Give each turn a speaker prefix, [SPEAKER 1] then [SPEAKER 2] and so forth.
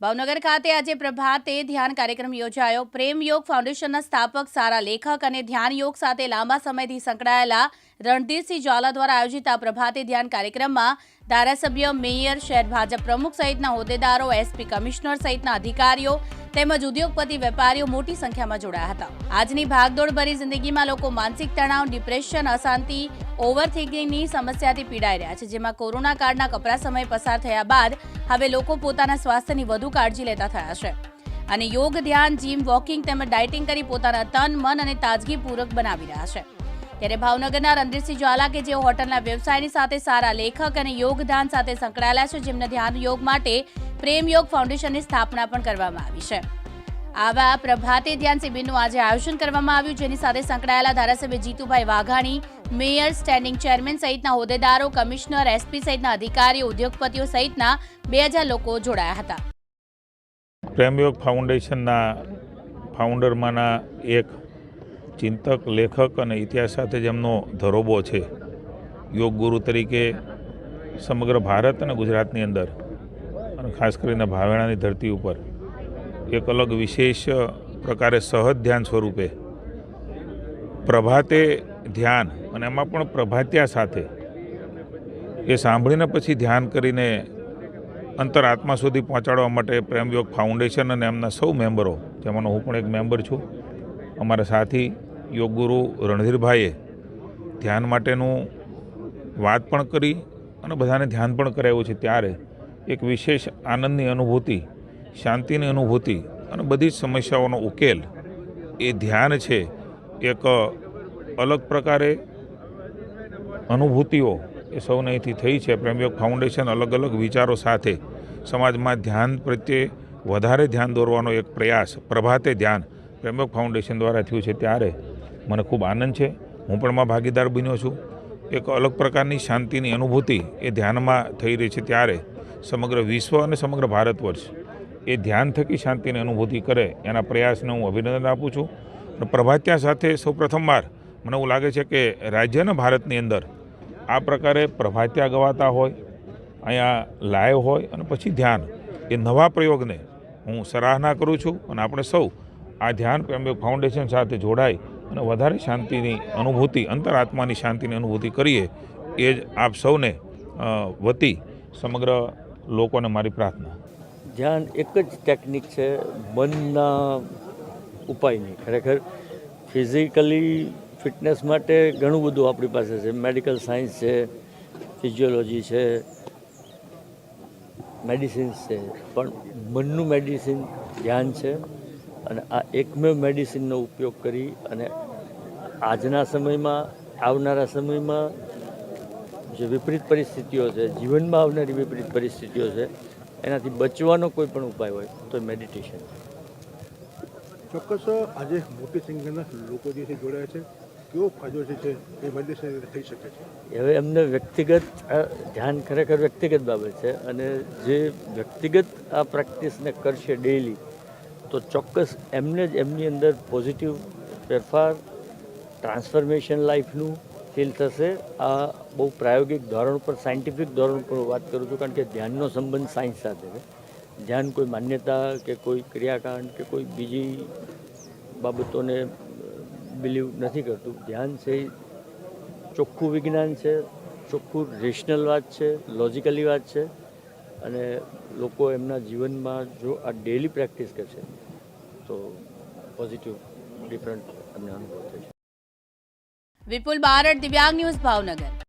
[SPEAKER 1] ભાવનગર ખાતે આજે પ્રભાતે ધ્યાન કાર્યક્રમ યોજાયો. પ્રેમ યોગ ફાઉન્ડેશનના સ્થાપક સારા લેખક અને ધ્યાન યોગ સાથે લાંબા સમયથી સંકળાયેલા રણધીરસિંહ ઝાલા દ્વારા આયોજિત આ પ્રભાતે ધ્યાન કાર્યક્રમમાં ધારાસભ્ય મેયર શહેર ભાજપ પ્રમુખ સહિતના હોદ્દેદારો, એસપી કમિશનર સહિતના અધિકારીઓ તેમજ ઉદ્યોગપતિ વેપારીઓ મોટી સંખ્યામાં જોડાયા હતા. આજની ભાગદોડભરી જિંદગીમાં લોકો માનસિક તણાવ, ડિપ્રેશન, અશાંતિ ઓવરથિંકિંગની સમસ્યાથી પીડાઈ રહ્યા છે, જેમાં કોરોના કાળના કપરા સમય પસાર થયા બાદ હવે લોકો પોતાના સ્વાસ્થ્યની વધુ કાળજી લેતા થયા છે. અને યોગ, ધ્યાન, જીમ, વોકિંગ તેમજ ડાયટિંગ કરી પોતાના તન, મન અને તાજગીપૂર્વક બનાવી રહ્યા છે. ત્યારે ભાવનગરના રણધીરસિંહ જ્વાલા કે જેઓ હોટલના વ્યવસાયની સાથે સારા લેખક અને યોગદાન સાથે સંકળાયેલા છે, જેમને ધ્યાન યોગ માટે પ્રેમ યોગ ફાઉન્ડેશનની સ્થાપના પણ કરવામાં આવી છે. આવા પ્રભાતે ધ્યાન શિબિરનું આજે આયોજન કરવામાં આવ્યું, જેની સાથે સંકળાયેલા ધારાસભ્ય Jitubhai Vaghani mayor, standing chairman સહિતના હોદ્દેદારો, કમિશનર, એસપી સહિતના અધિકારીઓ ઉદ્યોગપતિઓ સહિતના બે હજાર લોકો જોડાયા હતા.
[SPEAKER 2] પ્રેમયોગ ફાઉન્ડેશનના ફાઉન્ડરમાંના એક ચિંતક, લેખક અને ઇતિહાસ સાથે જેમનો ધરોબો છે, યોગ ગુરુ તરીકે સમગ્ર ભારત અને ગુજરાતની અંદર અને ખાસ કરીને ભાવેણાની ધરતી ઉપર એક અલગ વિશેષ પ્રકારે સહજ ધ્યાન સ્વરૂપે પ્રભાતે ધ્યાન અને એમાં પણ પ્રભાત્યા સાથે. એ સાંભળીને પછી ધ્યાન કરીને અંતર આત્મા સુધી પહોંચાડવા માટે પ્રેમયોગ ફાઉન્ડેશન અને એમના સૌ મેમ્બરો, જેમાંનો હું પણ એક મેમ્બર છું, અમારા સાથી યોગગુરુ રણધીરભાઈએ ધ્યાન માટેનું વાત પણ કરી અને બધાને ધ્યાન પણ કરાવ્યું છે ત્યારે એક વિશેષ આનંદની અનુભૂતિ, શાંતિની અનુભૂતિ અને બધી જ સમસ્યાઓનો ઉકેલ એ ધ્યાન છે, એક અલગ પ્રકારે અનુભૂતિઓ એ સૌને થઈ છે. પ્રેમયોગ ફાઉન્ડેશન અલગ અલગ વિચારો સાથે સમાજમાં ધ્યાન પ્રત્યે વધારે ધ્યાન દોરવાનો એક પ્રયાસ, પ્રભાતે ધ્યાન પ્રેમયોગ ફાઉન્ડેશન દ્વારા થયું છે ત્યારે મને ખૂબ આનંદ છે. હું પણ માં ભાગીદાર બન્યો છું. એક અલગ પ્રકારની શાંતિની અનુભૂતિ એ ધ્યાનમાં થઈ રહી છે ત્યારે સમગ્ર વિશ્વ અને સમગ્ર ભારત વર્ષ એ ધ્યાન થકી શાંતિની અનુભૂતિ કરે એના પ્રયાસને હું અભિનંદન આપું છું. પ્રભાત્યા સાથે સૌ પ્રથમવાર મને એવું લાગે છે કે રાજ્યને ભારતની અંદર આ પ્રકારે પ્રભાત્યા ગવાતા હોય, અહીંયા લાઈવ હોય અને પછી ધ્યાન. એ નવા પ્રયોગને હું સરાહના કરું છું અને આપણે સૌ આ ધ્યાન પ્રેમયોગ ફાઉન્ડેશન સાથે જોડાઈ અને વધારે શાંતિની અનુભૂતિ, અંતરાત્માની શાંતિની અનુભૂતિ કરીએ એ જ આપ સૌને વતી સમગ્ર લોકોને મારી પ્રાર્થના.
[SPEAKER 3] ધ્યાન એક જ ટેકનિક છે, મનના ઉપાયની. ખરેખર ફિઝિકલી ફિટનેસ માટે ઘણું બધું આપણી પાસે છે. મેડિકલ સાયન્સ છે, ફિઝિયોલોજી છે, મેડિસિન્સ છે. પણ મનનું મેડિસિન ધ્યાન છે અને આ એકમેવ મેડિસિનનો ઉપયોગ કરી અને આજના સમયમાં, આવનારા સમયમાં જે વિપરીત પરિસ્થિતિઓ છે, જીવનમાં આવનારી વિપરીત પરિસ્થિતિઓ છે, એનાથી બચવાનો કોઈ પણ ઉપાય હોય તો મેડિટેશન.
[SPEAKER 4] ચોક્કસ આજે મોટી સંખ્યાના લોકો જે છે જોડાયા છે. કેવો ફાયદો જે છે એ મેડિટેશન થઈ શકે છે?
[SPEAKER 3] હવે એમને વ્યક્તિગત ધ્યાન ખરેખર વ્યક્તિગત બાબત છે અને જે વ્યક્તિગત આ પ્રેક્ટિસને કરશે ડેઈલી તો ચોક્કસ એમને જ એમની અંદર પોઝિટિવ ફેરફાર ટ્રાન્સફોર્મેશન લાઈફનું ફીલ થશે. આ બહુ પ્રાયોગિક ધોરણ પર સાયન્ટિફિક ધોરણ પર વાત કરું છું, કારણ કે ધ્યાનનો સંબંધ સાયન્સ સાથે છે. ધ્યાન કોઈ માન્યતા કે કોઈ ક્રિયાકાંડ કે કોઈ બીજી બાબતોને બિલીવ નથી કરતું. ધ્યાન છે, ચોખ્ખું વિજ્ઞાન છે, ચોખ્ખું રેશનલ વાત છે લોજિકલી વાત છે અને લોકો એમના જીવનમાં જો આ ડેલી પ્રેક્ટિસ કરશે તો પોઝિટિવ ડિફરન્ટ એમને અનુભવ થશે
[SPEAKER 1] વિપુલ બારડ, દિવ્યાંગ ન્યૂઝ ભાવનગર.